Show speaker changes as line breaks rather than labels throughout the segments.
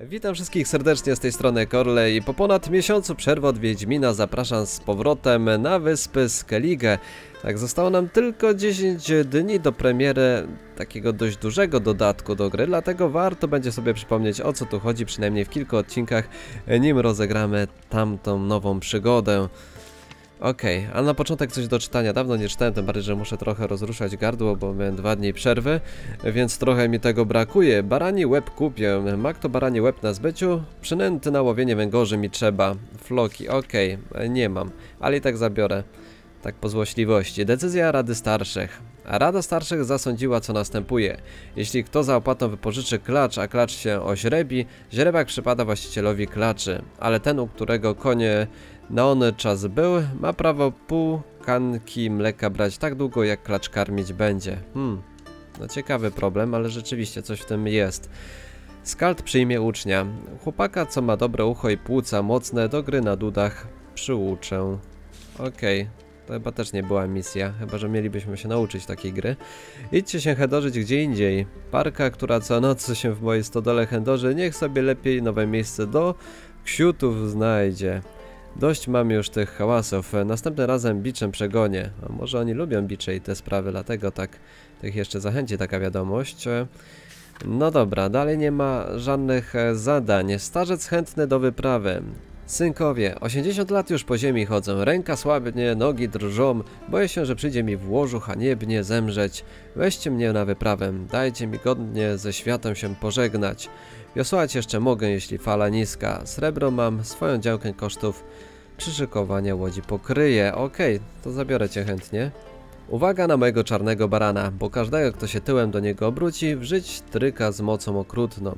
Witam wszystkich serdecznie z tej strony Corley. Po ponad miesiącu przerwy od Wiedźmina zapraszam z powrotem na wyspy Skellige. Tak, zostało nam tylko 10 dni do premiery takiego dość dużego dodatku do gry, dlatego warto będzie sobie przypomnieć o co tu chodzi, przynajmniej w kilku odcinkach, nim rozegramy tamtą nową przygodę. Okej, a na początek coś do czytania. Dawno nie czytałem, tym bardziej, że muszę trochę rozruszać gardło, bo miałem dwa dni przerwy, więc trochę mi tego brakuje. Barani łeb kupię. Ma kto barani łeb na zbyciu? Przynęty na łowienie węgorzy mi trzeba. Floki, okej, nie mam, ale i tak zabiorę. Tak po złośliwości. Decyzja Rady Starszych. A Rada Starszych zasądziła co następuje. Jeśli kto za opłatą wypożyczy klacz, a klacz się oźrebi, źrebak przypada właścicielowi klaczy, ale ten, u którego konie na one czas był, ma prawo pół kanki mleka brać tak długo, jak klacz karmić będzie. Hmm, no ciekawy problem, ale rzeczywiście coś w tym jest. Skald przyjmie ucznia. Chłopaka, co ma dobre ucho i płuca mocne, do gry na dudach przyuczę. Okej, to chyba też nie była misja, chyba że mielibyśmy się nauczyć takiej gry. Idźcie się chędożyć gdzie indziej. Parka, która co noc się w mojej stodole chędoży, niech sobie lepiej nowe miejsce do ksiutów znajdzie. Dość mam już tych hałasów. Następnym razem biczem przegonię. A może oni lubią bicze i te sprawy, dlatego tak tych jeszcze zachęci taka wiadomość. No dobra, dalej nie ma żadnych e, zadań. Starzec chętny do wyprawy. Synkowie, 80 lat już po ziemi chodzę, ręka słabnie, nogi drżą, boję się, że przyjdzie mi w łożu haniebnie zemrzeć. Weźcie mnie na wyprawę, dajcie mi godnie ze światem się pożegnać. Wiosłać jeszcze mogę, jeśli fala niska. Srebro mam, swoją działkę kosztów przyszykowania łodzi pokryje. Okej, to zabiorę cię chętnie. Uwaga na mojego czarnego barana, bo każdego, kto się tyłem do niego obróci, wżyć tryka z mocą okrutną.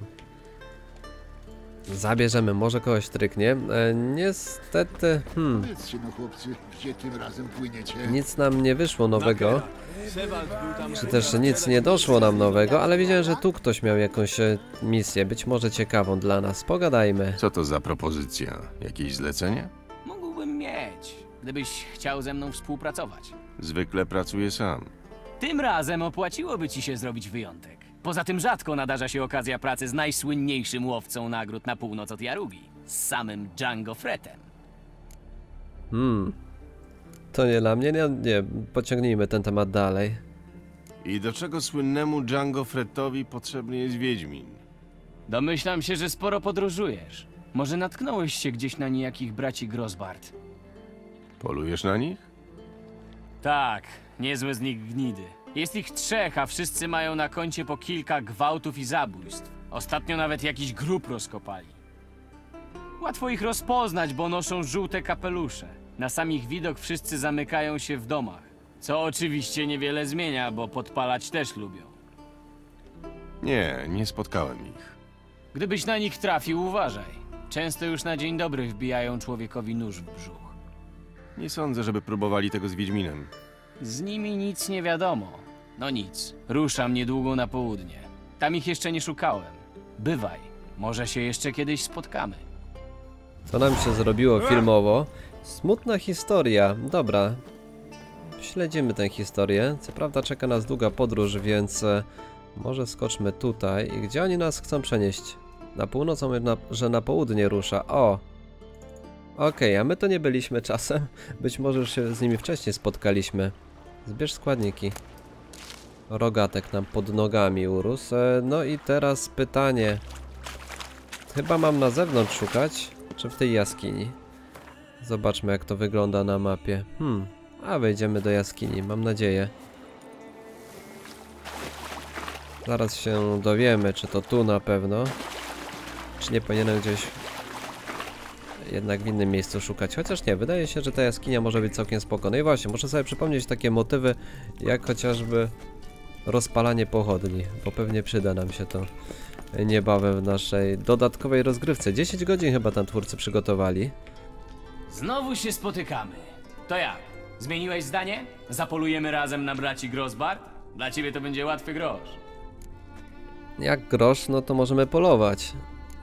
Zabierzemy, może kogoś tryknie. E, niestety, hmm,
Powiedzcie no chłopcy, gdzie tym razem płyniecie?
nic nam nie wyszło nowego. Czy też nic nie doszło nam nowego, ale widziałem, że tu ktoś miał jakąś e, misję, być może ciekawą dla nas. Pogadajmy.
Co to za propozycja? Jakieś zlecenie?
Mógłbym mieć, gdybyś chciał ze mną współpracować.
Zwykle pracuję sam.
Tym razem opłaciłoby ci się zrobić wyjątek. Poza tym rzadko nadarza się okazja pracy z najsłynniejszym łowcą nagród na północ od Jarugi, z samym Django Fretem.
Hmm. To nie dla mnie, nie, nie, pociągnijmy ten temat dalej.
I do czego słynnemu Django Fretowi potrzebny jest Wiedźmin?
Domyślam się, że sporo podróżujesz. Może natknąłeś się gdzieś na niejakich braci Grosbart?
Polujesz na nich?
Tak, niezłe z nich gnidy. Jest ich trzech, a wszyscy mają na koncie po kilka gwałtów i zabójstw. Ostatnio nawet jakiś grób rozkopali. Łatwo ich rozpoznać, bo noszą żółte kapelusze. Na sam ich widok wszyscy zamykają się w domach. Co oczywiście niewiele zmienia, bo podpalać też lubią.
Nie, nie spotkałem ich.
Gdybyś na nich trafił, uważaj. Często już na dzień dobry wbijają człowiekowi nóż w brzuch.
Nie sądzę, żeby próbowali tego z Wiedźminem.
Z nimi nic nie wiadomo. No nic, ruszam niedługo na południe. Tam ich jeszcze nie szukałem. Bywaj, może się jeszcze kiedyś spotkamy.
Co nam się zrobiło filmowo? Smutna historia. Dobra. Śledzimy tę historię. Co prawda czeka nas długa podróż, więc e, może skoczmy tutaj. I gdzie oni nas chcą przenieść? Na północ, że na południe rusza. O! Okej, a my to nie byliśmy czasem. Być może już się z nimi wcześniej spotkaliśmy. Zbierz składniki. Rogatek nam pod nogami urósł. E, No i teraz pytanie. Chyba mam na zewnątrz szukać, czy w tej jaskini? Zobaczmy jak to wygląda na mapie. Hmm, a wejdziemy do jaskini, mam nadzieję. Zaraz się dowiemy, czy to tu na pewno. Czy nie powinienem gdzieś jednak w innym miejscu szukać. Chociaż nie, wydaje się, że ta jaskinia może być całkiem spoko. No i właśnie, muszę sobie przypomnieć takie motywy, jak chociażby rozpalanie pochodni, bo pewnie przyda nam się to niebawem w naszej dodatkowej rozgrywce. 10 godzin chyba tam twórcy przygotowali.
Znowu się spotykamy. To jak? Zmieniłeś zdanie? Zapolujemy razem na braci Grosbart? Dla ciebie to będzie łatwy grosz.
Jak grosz, no to możemy polować.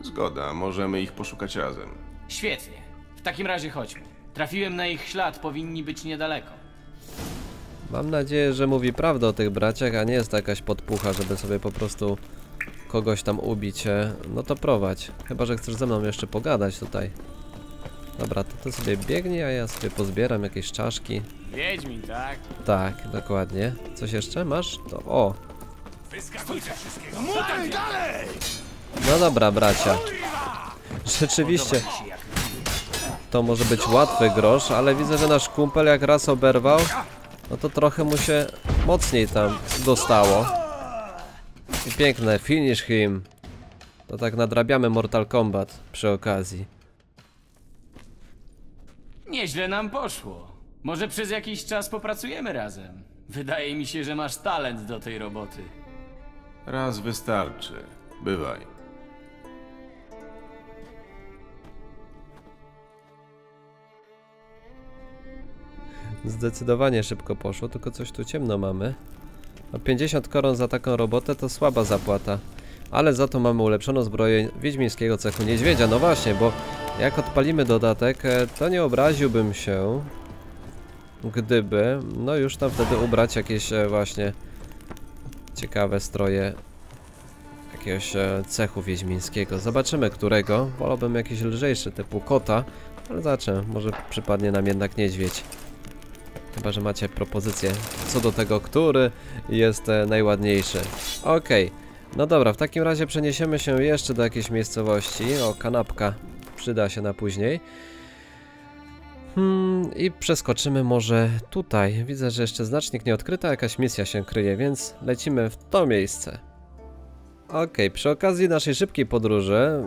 Zgoda, możemy ich poszukać razem.
Świetnie. W takim razie chodźmy. Trafiłem na ich ślad, powinni być niedaleko.
Mam nadzieję, że mówi prawdę o tych braciach, a nie jest to jakaś podpucha, żeby sobie po prostu kogoś tam ubić, e, no to prowadź. Chyba, że chcesz ze mną jeszcze pogadać tutaj. Dobra, to ty sobie biegnij, a ja sobie pozbieram jakieś czaszki.
Wiedźmin, tak?
Tak, dokładnie. Coś jeszcze masz? To o. No dobra, bracia. Rzeczywiście. To może być łatwy grosz, ale widzę, że nasz kumpel jak raz oberwał, no to trochę mu się mocniej tam dostało. I piękne, finish him. To tak nadrabiamy Mortal Kombat przy okazji.
Nieźle nam poszło. Może przez jakiś czas popracujemy razem. Wydaje mi się, że masz talent do tej roboty.
Raz wystarczy. Bywaj.
Zdecydowanie szybko poszło, tylko coś tu ciemno mamy. No 50 koron za taką robotę to słaba zapłata. Ale za to mamy ulepszoną zbroję Wiedźmińskiego cechu niedźwiedzia. No właśnie, bo jak odpalimy dodatek, e, to nie obraziłbym się, gdyby, no już tam wtedy ubrać jakieś e, właśnie ciekawe stroje jakiegoś e, cechu wiedźmińskiego. Zobaczymy którego. Wolałbym jakiś lżejszy typu kota, ale zacznę. Może przypadnie nam jednak niedźwiedź. Chyba, że macie propozycję co do tego, który jest e, najładniejszy. Okej, no dobra, w takim razie przeniesiemy się jeszcze do jakiejś miejscowości. O, kanapka przyda się na później. Hmm, i przeskoczymy może tutaj. Widzę, że jeszcze znacznik nie odkryta, jakaś misja się kryje, więc lecimy w to miejsce. Okej, przy okazji naszej szybkiej podróży,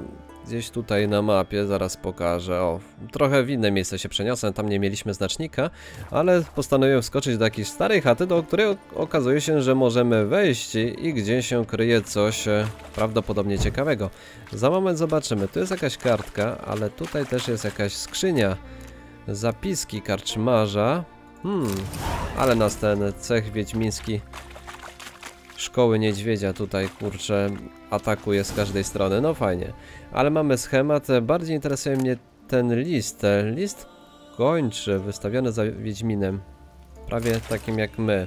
gdzieś tutaj na mapie, zaraz pokażę, o, trochę w inne miejsce się przeniosę, tam nie mieliśmy znacznika, ale postanowiłem wskoczyć do jakiejś starej chaty, do której ok- okazuje się, że możemy wejść i, i gdzie się kryje coś e, prawdopodobnie ciekawego. Za moment zobaczymy, tu jest jakaś kartka, ale tutaj też jest jakaś skrzynia, zapiski karczmarza, hmm, ale nas ten cech wiedźmiński szkoły niedźwiedzia tutaj, kurczę, atakuje z każdej strony, no fajnie. Ale mamy schemat, bardziej interesuje mnie ten list, list gończy wystawiony za Wiedźminem, prawie takim jak my.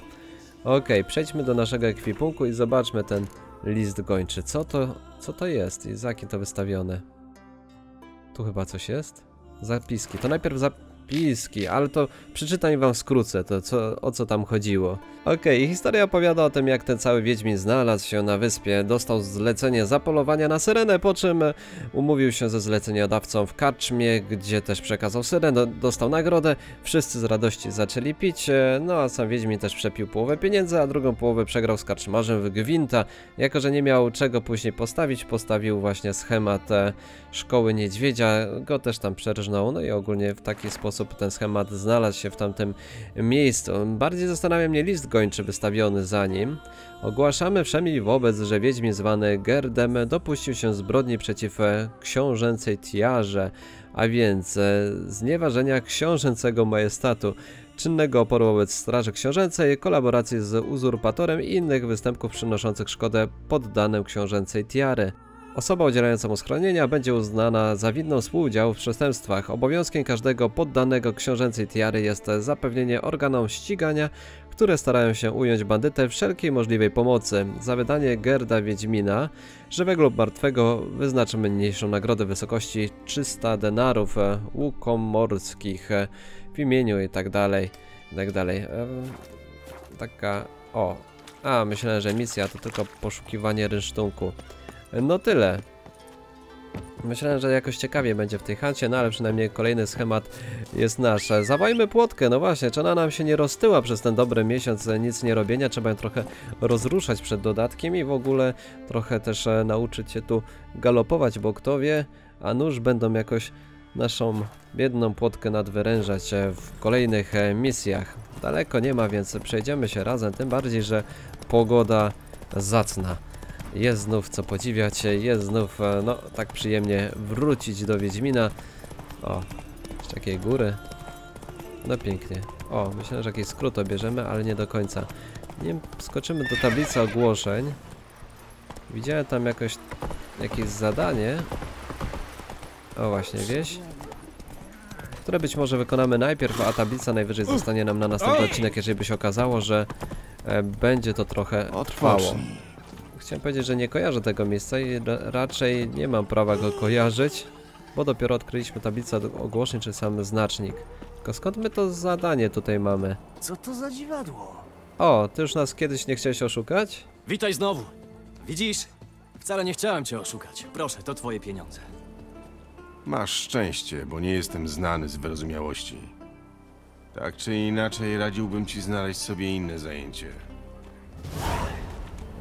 Okej, przejdźmy do naszego ekwipunku i zobaczmy ten list gończy. Co to, co to jest i za jakie to wystawione? Tu chyba coś jest? Zapiski. To najpierw zapiski, ale to przeczytam i wam skrócę to, co, o co tam chodziło. Okej, historia opowiada o tym, jak ten cały Wiedźmin znalazł się na wyspie, dostał zlecenie zapolowania na syrenę, po czym umówił się ze zleceniodawcą w karczmie, gdzie też przekazał syrenę, dostał nagrodę, wszyscy z radości zaczęli pić, e, no a sam Wiedźmin też przepił połowę pieniędzy, a drugą połowę przegrał z karczmarzem w Gwinta. Jako, że nie miał czego później postawić, postawił właśnie schemat e, szkoły niedźwiedzia, go też tam przerżnął, no i ogólnie w taki sposób ten schemat znalazł się w tamtym miejscu. Bardziej zastanawia mnie list gończy wystawiony za nim. Ogłaszamy wszemi wobec, że Wiedźmin zwany Gerdem dopuścił się zbrodni przeciw e, książęcej tiarze, a więc e, znieważenia książęcego majestatu, czynnego oporu wobec straży książęcej, kolaboracji z uzurpatorem i innych występków przynoszących szkodę poddanym książęcej tiary. Osoba udzielająca mu schronienia będzie uznana za winną współudziału w przestępstwach. Obowiązkiem każdego poddanego książęcej tiary jest zapewnienie organom ścigania, które starają się ująć bandytę wszelkiej możliwej pomocy. Za wydanie Gerda Wiedźmina, żywego lub martwego, wyznaczymy mniejszą nagrodę w wysokości 300 denarów e, łukomorskich e, w imieniu i tak dalej, tak dalej. Em, Taka, o, a myślałem, że misja to tylko poszukiwanie rynsztunku. No tyle. Myślałem, że jakoś ciekawie będzie w tej chacie, no ale przynajmniej kolejny schemat jest nasz. Zawajmy płotkę, no właśnie, czy ona nam się nie roztyła przez ten dobry miesiąc e, nic nie robienia, trzeba ją trochę rozruszać przed dodatkiem i w ogóle trochę też e, nauczyć się tu galopować, bo kto wie, a nuż będą jakoś naszą biedną płotkę nadwyrężać e, w kolejnych misjach. Daleko nie ma, więc przejdziemy się razem, tym bardziej, że pogoda zacna. Jest znów co podziwiać, jest znów, e, no, tak przyjemnie wrócić do Wiedźmina. O, z takiej góry. No pięknie. O, myślę, że jakiś skrót obierzemy, ale nie do końca. Nie skoczymy do tablicy ogłoszeń. Widziałem tam jakoś jakieś zadanie. O właśnie, wieś. Które być może wykonamy najpierw, a tablica najwyżej zostanie nam na następny odcinek, jeżeli by się okazało, że e, będzie to trochę trwało. Chciałem powiedzieć, że nie kojarzę tego miejsca i ra raczej nie mam prawa go kojarzyć, bo dopiero odkryliśmy tablicę ogłoszeń czy sam znacznik. Tylko skąd my to zadanie tutaj mamy?
Co to za dziwadło?
O, ty już nas kiedyś nie chciałeś oszukać?
Witaj znowu. Widzisz? Wcale nie chciałem cię oszukać. Proszę, to twoje pieniądze.
Masz szczęście, bo nie jestem znany z wyrozumiałości. Tak czy inaczej, radziłbym ci znaleźć sobie inne zajęcie.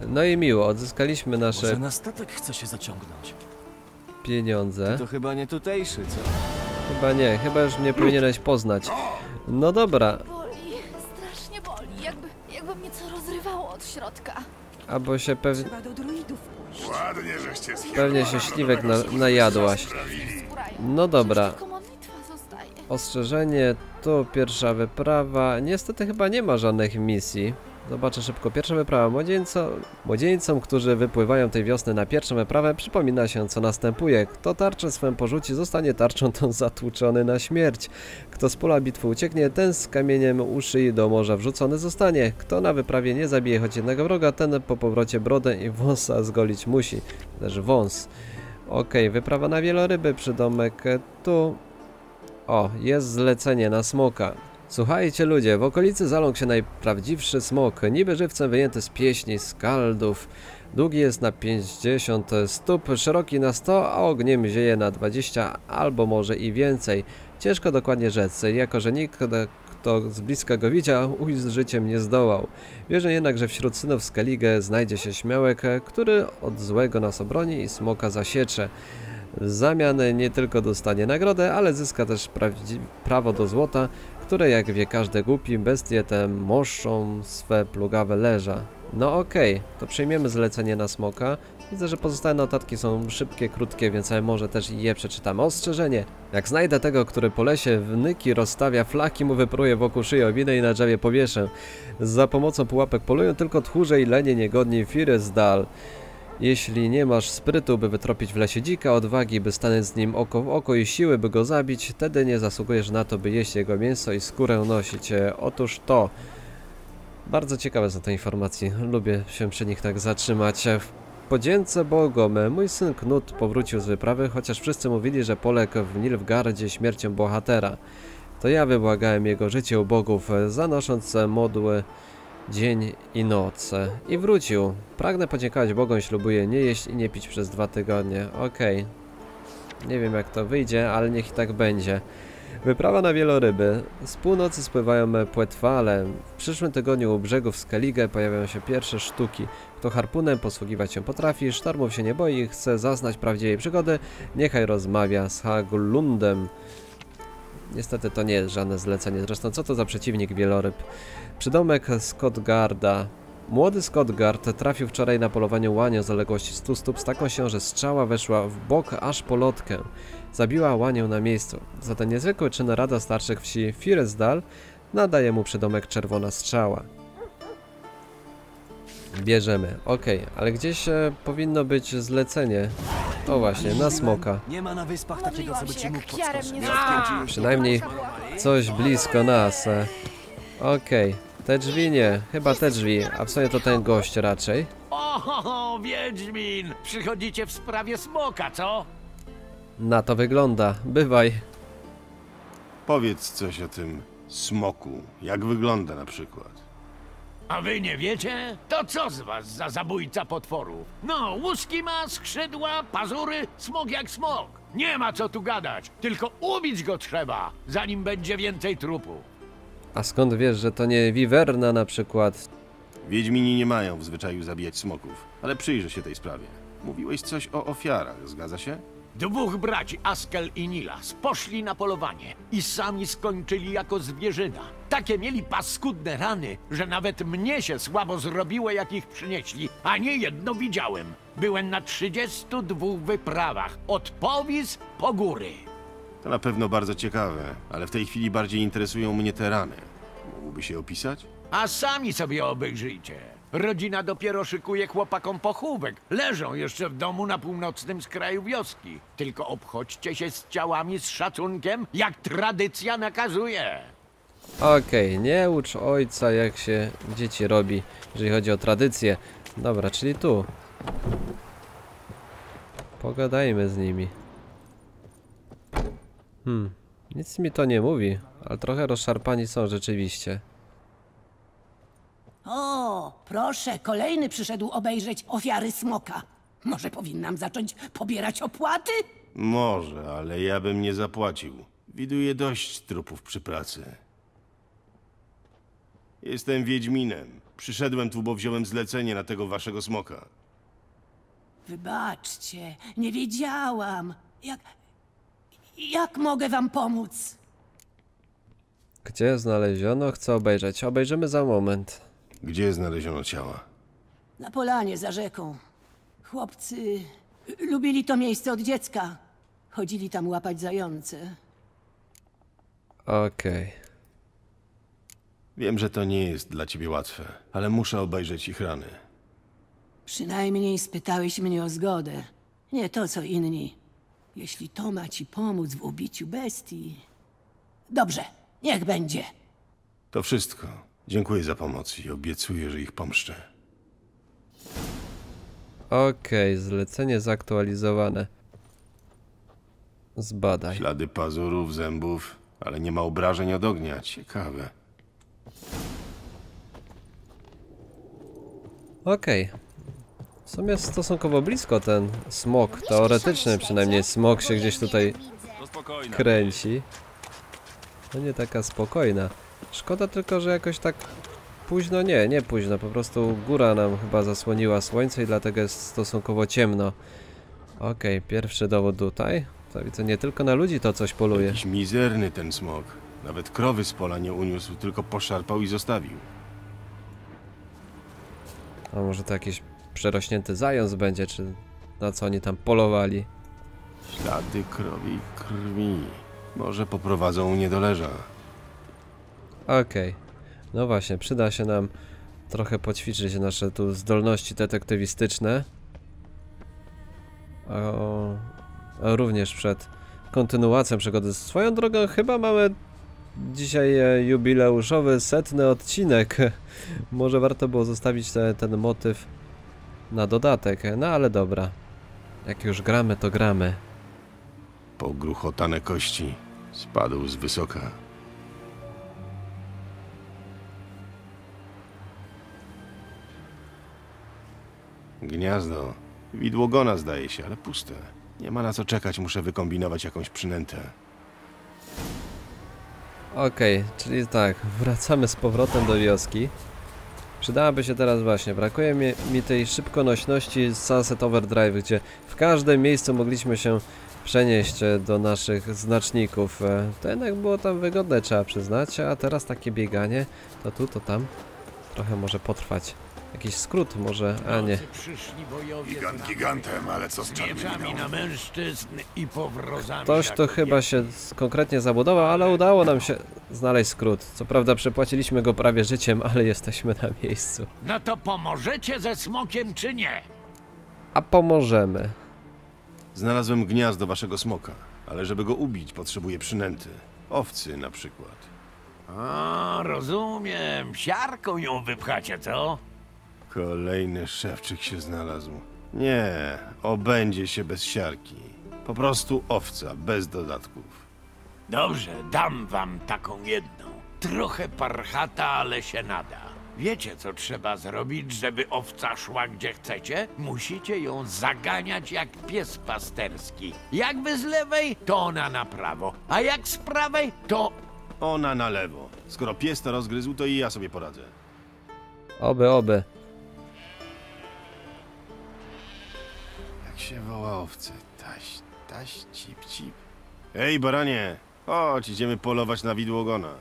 No i miło, odzyskaliśmy nasze
Może na statek chce się zaciągnąć?
pieniądze.
To chyba nie tutejszy, co?
Chyba nie, chyba już mnie powinieneś poznać. No dobra,
Boli, strasznie boli, jakby, jakby mnie co rozrywało od środka.
albo się pewnie,
Trzeba do druidów pójść.
pewnie się śliwek na, najadłaś. No dobra, ostrzeżenie, tu pierwsza wyprawa. Niestety chyba nie ma żadnych misji. Zobaczę szybko. Pierwsza wyprawa. Młodzieńco, młodzieńcom, którzy wypływają tej wiosny na pierwszą wyprawę, przypomina się co następuje. Kto tarczę swą porzuci, zostanie tarczą tą zatłuczony na śmierć. Kto z pola bitwy ucieknie, ten z kamieniem u szyi do morza wrzucony zostanie. Kto na wyprawie nie zabije choć jednego wroga, ten po powrocie brodę i wąsa zgolić musi. Też wąs. Okej, wyprawa na wieloryby, przydomek tu. O, jest zlecenie na smoka. Słuchajcie ludzie, w okolicy zaląkł się najprawdziwszy smok, niby żywcem wyjęty z pieśni skaldów. Długi jest na 50 stóp, szeroki na 100, a ogniem zieje na 20 albo może i więcej. Ciężko dokładnie rzec, jako że nikt, kto z bliska go widział, ujść z życiem nie zdołał. Wierzę jednak, że wśród synów Skellige znajdzie się śmiałek, który od złego nas obroni i smoka zasiecze. W zamian nie tylko dostanie nagrodę, ale zyska też prawo do złota, które jak wie każdy głupi, bestie te moszczą swe plugawe leża. No okej, to przyjmiemy zlecenie na smoka. Widzę, że pozostałe notatki są szybkie, krótkie, więc może też je przeczytamy. Ostrzeżenie! Jak znajdę tego, który po lesie wnyki rozstawia flaki, mu wypruję wokół szyi owinę i na drzewie powieszę. Za pomocą pułapek polują tylko tchórze i lenie niegodni firy z dal. Jeśli nie masz sprytu, by wytropić w lesie dzika, odwagi, by stanąć z nim oko w oko i siły, by go zabić, wtedy nie zasługujesz na to, by jeść jego mięso i skórę nosić. Otóż to. Bardzo ciekawe są te informacje. Lubię się przy nich tak zatrzymać. W podzięce Bogom, mój syn Knut powrócił z wyprawy, chociaż wszyscy mówili, że poległ w Nilfgardzie śmiercią bohatera. To ja wybłagałem jego życie u bogów, zanosząc modły dzień i noc. I wrócił. Pragnę podziękować Bogom, ślubuję nie jeść i nie pić przez dwa tygodnie. Okej. Nie wiem jak to wyjdzie, ale niech i tak będzie. Wyprawa na wieloryby. Z północy spływają płetwale. W przyszłym tygodniu u brzegów Skellige pojawią się pierwsze sztuki. Kto harpunem posługiwać się potrafi, sztormów się nie boi chce zaznać prawdziwej przygody, niechaj rozmawia z Haglundem. Niestety to nie jest żadne zlecenie. Zresztą co to za przeciwnik wieloryb? Przydomek Scottgarda. Młody Scottgard trafił wczoraj na polowaniu łanią z odległości 100 stóp z taką siłą, że strzała weszła w bok aż po lotkę. Zabiła łanię na miejscu. Za ten niezwykły czyn Rada Starszych Wsi Firesdal nadaje mu przydomek Czerwona Strzała. Bierzemy. Okej, ale gdzieś e, powinno być zlecenie. O właśnie, na smoka.
Nie ma na wyspach takiego, co by
się,
ci mógł podskoczyć.
Przynajmniej coś blisko nas. e. Okej, te drzwi nie, chyba te drzwi, a w sumie to ten gość raczej.
O, Wiedźmin! Przychodzicie w sprawie smoka, co?
Na to wygląda. Bywaj.
Powiedz coś o tym smoku. Jak wygląda na przykład?
A wy nie wiecie? To co z was za zabójca potworów? No, łuski ma, skrzydła, pazury, smok jak smok. Nie ma co tu gadać, tylko ubić go trzeba, zanim będzie więcej trupów.
A skąd wiesz, że to nie wiwerna na przykład?
Wiedźmini nie mają w zwyczaju zabijać smoków, ale przyjrzę się tej sprawie. Mówiłeś coś o ofiarach, zgadza się?
Dwóch braci, Askel i Nilas, poszli na polowanie i sami skończyli jako zwierzyna. Takie mieli paskudne rany, że nawet mnie się słabo zrobiło, jak ich przynieśli, a nie jedno widziałem. Byłem na 32 wyprawach, od powis po góry.
To na pewno bardzo ciekawe, ale w tej chwili bardziej interesują mnie te rany. Mógłby się opisać?
A sami sobie obejrzyjcie. Rodzina dopiero szykuje chłopakom pochówek. Leżą jeszcze w domu na północnym skraju wioski. Tylko obchodźcie się z ciałami z szacunkiem, jak tradycja nakazuje.
Okej, nie ucz ojca jak się dzieci robi, jeżeli chodzi o tradycję. Dobra, czyli tu. Pogadajmy z nimi. Hmm, nic mi to nie mówi, ale trochę rozszarpani są rzeczywiście.
O, proszę, kolejny przyszedł obejrzeć ofiary smoka. Może powinnam zacząć pobierać opłaty?
Może, ale ja bym nie zapłacił. Widuję dość trupów przy pracy. Jestem Wiedźminem. Przyszedłem tu, bo wziąłem zlecenie na tego waszego smoka.
Wybaczcie, nie wiedziałam. Jak. Jak mogę wam pomóc?
Gdzie znaleziono? Chcę obejrzeć. Obejrzymy za moment.
Gdzie znaleziono ciała?
Na polanie za rzeką. Chłopcy lubili to miejsce od dziecka. Chodzili tam łapać zające.
Okej.
Wiem, że to nie jest dla ciebie łatwe, ale muszę obejrzeć ich rany.
Przynajmniej spytałeś mnie o zgodę. Nie to, co inni. Jeśli to ma ci pomóc w ubiciu bestii. Dobrze, niech będzie.
To wszystko. Dziękuję za pomoc i obiecuję, że ich pomszczę.
Okej, zlecenie zaktualizowane. Zbadaj.
Ślady pazurów, zębów, ale nie ma obrażeń od ognia. Ciekawe.
Okej. W sumie stosunkowo blisko ten smok. Teoretyczny przynajmniej smok się gdzieś tutaj kręci. No nie taka spokojna. Szkoda tylko, że jakoś tak późno, nie, nie późno, po prostu góra nam chyba zasłoniła słońce i dlatego jest stosunkowo ciemno. Okej, pierwszy dowód tutaj. To widzę, nie tylko na ludzi to coś poluje.
Jakiś mizerny ten smok. Nawet krowy z pola nie uniósł, tylko poszarpał i zostawił.
A może to jakiś przerośnięty zając będzie, czy na co oni tam polowali.
Ślady krowi krwi. Może poprowadzą niedoleża.
Okej. No właśnie, przyda się nam trochę poćwiczyć nasze tu zdolności detektywistyczne. O, a również przed kontynuacją przygody. Swoją drogą chyba mamy dzisiaj e, jubileuszowy setny odcinek. Może warto było zostawić te, ten motyw na dodatek. No ale dobra. Jak już gramy, to gramy.
Pogruchotane kości. Spadł z wysoka. Gniazdo. Widłogona zdaje się, ale puste. Nie ma na co czekać, muszę wykombinować jakąś przynętę.
Okej, czyli tak, wracamy z powrotem do wioski. Przydałaby się teraz właśnie, brakuje mi, mi tej szybkonośności z Sunset Overdrive, gdzie w każdym miejscu mogliśmy się przenieść e, do naszych znaczników. E, To jednak było tam wygodne, trzeba przyznać, a teraz takie bieganie, to tu, to tam, trochę może potrwać. Jakiś skrót może, a nie.
Gigant
z
gigantem, ale co z
na mężczyzn i powrozami
Ktoś to chyba się konkretnie zabudował, ale udało nam się znaleźć skrót. Co prawda przepłaciliśmy go prawie życiem, ale jesteśmy na miejscu.
No to pomożecie ze smokiem czy nie?
A pomożemy.
Znalazłem gniazdo waszego smoka, ale żeby go ubić, potrzebuję przynęty. Owcy na przykład.
A, rozumiem. Siarką ją wypchacie, co?
Kolejny szewczyk się znalazł. Nie, obędzie się bez siarki. Po prostu owca, bez dodatków.
Dobrze, dam wam taką jedną. Trochę parchata, ale się nada. Wiecie, co trzeba zrobić, żeby owca szła gdzie chcecie? Musicie ją zaganiać jak pies pasterski. Jakby z lewej, to ona na prawo, a jak z prawej, to
Ona na lewo. Skoro pies to rozgryzł, to i ja sobie poradzę.
Oby, oby.
Się woła owcy? Taś, taś, cip, cip. Ej, baranie! Chodź, idziemy polować na widłogona.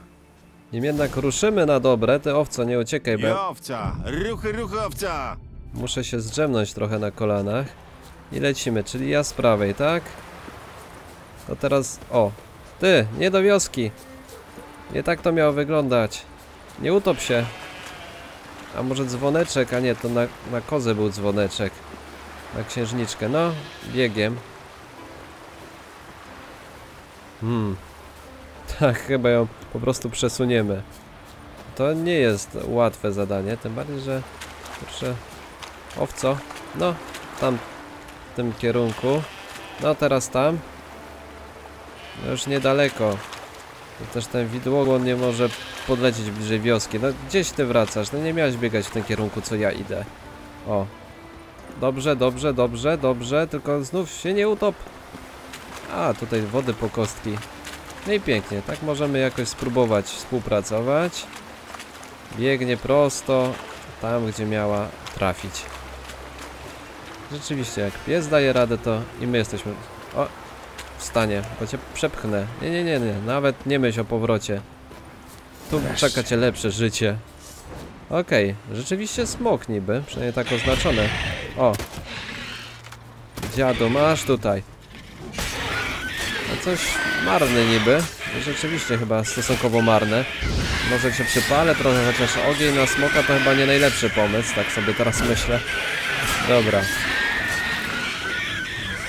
Nim jednak ruszymy na dobre, ty owco, nie uciekaj, bo
I owca! Ruchy, ruchy, owca!
muszę się zdrzemnąć trochę na kolanach. I lecimy, czyli ja z prawej, tak? To teraz... O! Ty, nie do wioski! Nie tak to miało wyglądać. Nie utop się. A może dzwoneczek? A nie, to na, na kozę był dzwoneczek. Na księżniczkę. No, biegiem. Hmm. Tak, chyba ją po prostu przesuniemy. To nie jest łatwe zadanie, tym bardziej, że... Kurczę... Owco? No, tam w tym kierunku. No teraz tam. No już niedaleko. To też ten widłogłon nie może podlecieć bliżej wioski. No gdzieś ty wracasz? No nie miałeś biegać w tym kierunku, co ja idę. O. Dobrze, dobrze, dobrze, dobrze, tylko znów się nie utop. A, tutaj wody po kostki. No i pięknie, tak możemy jakoś spróbować współpracować. Biegnie prosto tam, gdzie miała trafić. Rzeczywiście, jak pies daje radę, to i my jesteśmy... O! W stanie, bo cię przepchnę. Nie, nie, nie, nie, nawet nie myśl o powrocie. Tu czeka cię lepsze życie. Okej, rzeczywiście smok niby, przynajmniej tak oznaczone. O! Dziadu, masz tutaj. No coś marny niby. Rzeczywiście chyba stosunkowo marne. Może się przypalę trochę, chociaż ogień na smoka to chyba nie najlepszy pomysł, tak sobie teraz myślę. Dobra.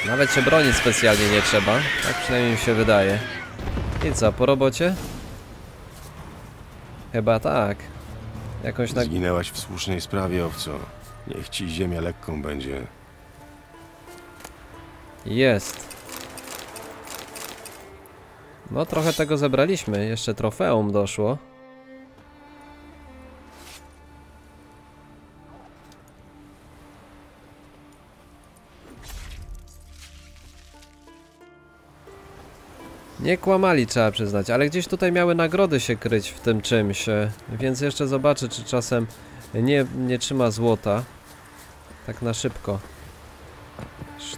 Nawet się bronić specjalnie nie trzeba, tak przynajmniej mi się wydaje. I co, po robocie? Chyba tak. Jakąś na...
Zginęłaś w słusznej sprawie, owco. Niech ci ziemia lekką będzie.
Jest. No trochę tego zebraliśmy, jeszcze trofeum doszło. Nie kłamali, trzeba przyznać, ale gdzieś tutaj miały nagrody się kryć w tym czymś, e, więc jeszcze zobaczę, czy czasem nie, nie trzyma złota. Tak na szybko.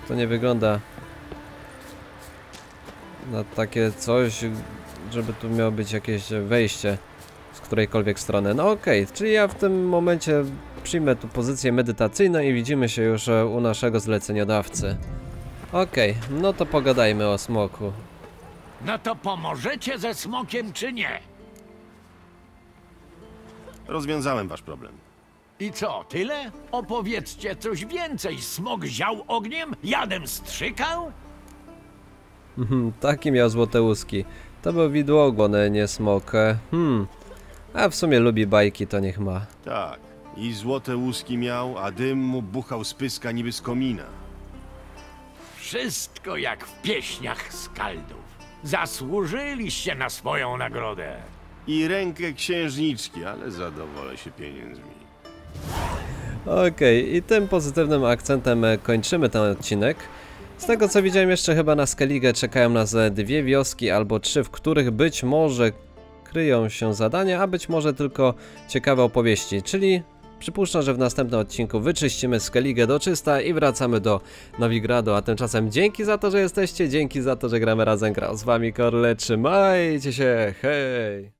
To nie wygląda na takie coś, żeby tu miało być jakieś wejście z którejkolwiek strony. No okej, czyli ja w tym momencie przyjmę tu pozycję medytacyjną i widzimy się już e, u naszego zleceniodawcy. Okej, no to pogadajmy o smoku.
No to pomożecie ze smokiem czy nie?
Rozwiązałem wasz problem.
I co, tyle? Opowiedzcie coś więcej. Smok ział ogniem? Jadem strzykał?
Mhm, Taki miał złote łuski. To był widłogłon, nie smok. Hmm. A w sumie lubi bajki, to niech ma.
Tak. I złote łuski miał, a dym mu buchał z pyska niby z komina.
Wszystko jak w pieśniach skaldów. Zasłużyliście na swoją nagrodę.
I rękę księżniczki, ale zadowolę się pieniędzmi.
Okej, i tym pozytywnym akcentem kończymy ten odcinek. Z tego co widziałem jeszcze chyba na Skellige czekają nas dwie wioski albo trzy, w których być może kryją się zadania, a być może tylko ciekawe opowieści, czyli przypuszczam, że w następnym odcinku wyczyścimy Skellige do czysta i wracamy do Nowigradu, a tymczasem dzięki za to, że jesteście, dzięki za to, że gramy razem, grał z wami Korle, trzymajcie się, hej!